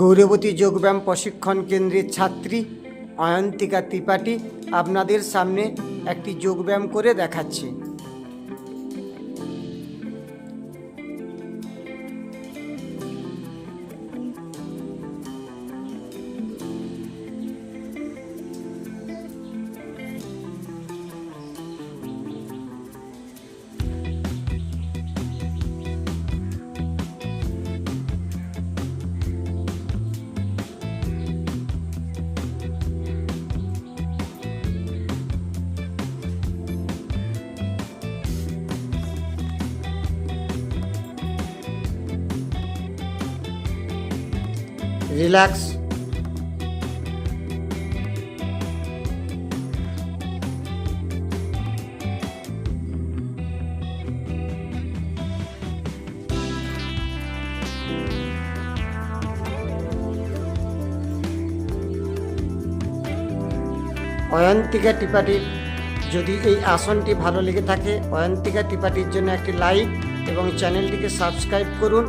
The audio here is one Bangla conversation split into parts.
গৌরবতী যোগব্যায়াম প্রশিক্ষণ কেন্দ্রের ছাত্রী অয়ন্তিকা ত্রিপাঠী আপনাদের সামনে একটি যোগব্যায়াম করে দেখাচ্ছে। রিল্যাক্স। অয়ন্তিকা ত্রিপাঠীর যদি এই আসনটি ভালো লেগে থাকে, অয়ন্তিকা ত্রিপাঠীর জন্য একটি লাইক এবং চ্যানেলটিকে সাবস্ক্রাইব করুন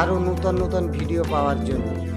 আরও নূতন নূতন ভিডিও পাওয়ার জন্য।